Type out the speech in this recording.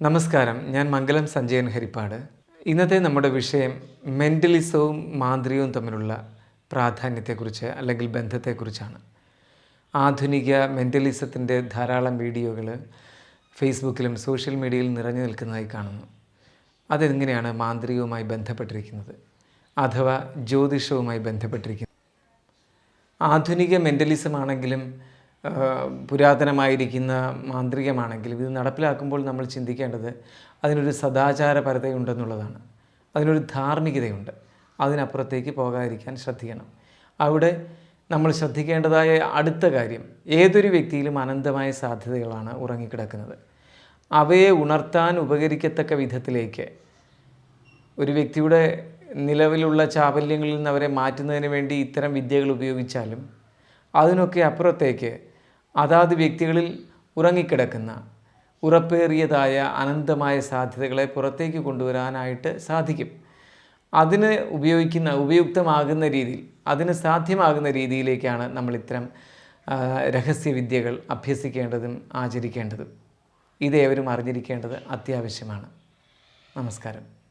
നമസ്കാരം. ഞാൻ മംഗലം സഞ്ജയൻ ഹരിപ്പാട്. ഇന്നത്തെ നമ്മുടെ വിഷയം മെന്റലിസവും മാന്ത്രികവും തമ്മിലുള്ള പ്രാധാന്യത്തെക്കുറിച്ച് അല്ലെങ്കിൽ ബന്ധത്തെക്കുറിച്ചാണ്. ആധുനിക മെന്റലിസത്തിന്റെ ധാരാളം വീഡിയോകൾ ഫേസ്ബുക്കിലും സോഷ്യൽ മീഡിയയിൽ നിറഞ്ഞു നിൽക്കുന്നതായി കാണുന്നു. അതെങ്ങനെയാണ് മാന്ത്രികവുമായി ബന്ധപ്പെട്ടിരിക്കുന്നത്? അഥവാ ജ്യോതിഷവുമായി ബന്ധപ്പെട്ടിരിക്കുന്നത്? ആധുനിക മെന്റലിസമാണെങ്കിലും ആണെങ്കിലും പുരാതനമായിരിക്കുന്ന മാന്ത്രികമാണെങ്കിൽ ഇത് നടപ്പിലാക്കുമ്പോൾ നമ്മൾ ചിന്തിക്കേണ്ടത് അതിനൊരു സദാചാരപരതയുണ്ടെന്നുള്ളതാണ് അതിനൊരു ധാർമ്മികതയുണ്ട്. അതിനപ്പുറത്തേക്ക് പോകാതിരിക്കാൻ ശ്രദ്ധിക്കണം. അവിടെ നമ്മൾ ശ്രദ്ധിക്കേണ്ടതായ അടുത്ത കാര്യം ഏതൊരു വ്യക്തിയിലും അനന്തമായ സാധ്യതകളാണ് ഉറങ്ങിക്കിടക്കുന്നത്. അവയെ ഉണർത്താൻ ഉപകരിക്കത്തക്ക വിധത്തിലേക്ക് ഒരു വ്യക്തിയുടെ നിലവിലുള്ള ചാബല്യങ്ങളിൽ നിന്ന് അവരെ മാറ്റുന്നതിന് വേണ്ടി ഇത്തരം വിദ്യകൾ ഉപയോഗിച്ചാലും അതിനൊക്കെ അപ്പുറത്തേക്ക് അതാത് വ്യക്തികളിൽ ഉറങ്ങിക്കിടക്കുന്ന ഉറപ്പേറിയതായ അനന്തമായ സാധ്യതകളെ പുറത്തേക്ക് കൊണ്ടുവരാനായിട്ട് സാധിക്കും. അതിന് ഉപയോഗിക്കുന്ന ഉപയുക്തമാകുന്ന രീതിയിൽ അതിന് സാധ്യമാകുന്ന രീതിയിലേക്കാണ് നമ്മൾ ഇത്തരം രഹസ്യവിദ്യകൾ അഭ്യസിക്കേണ്ടതും ആചരിക്കേണ്ടതും. ഇതേവരും അറിഞ്ഞിരിക്കേണ്ടത് അത്യാവശ്യമാണ്. നമസ്കാരം.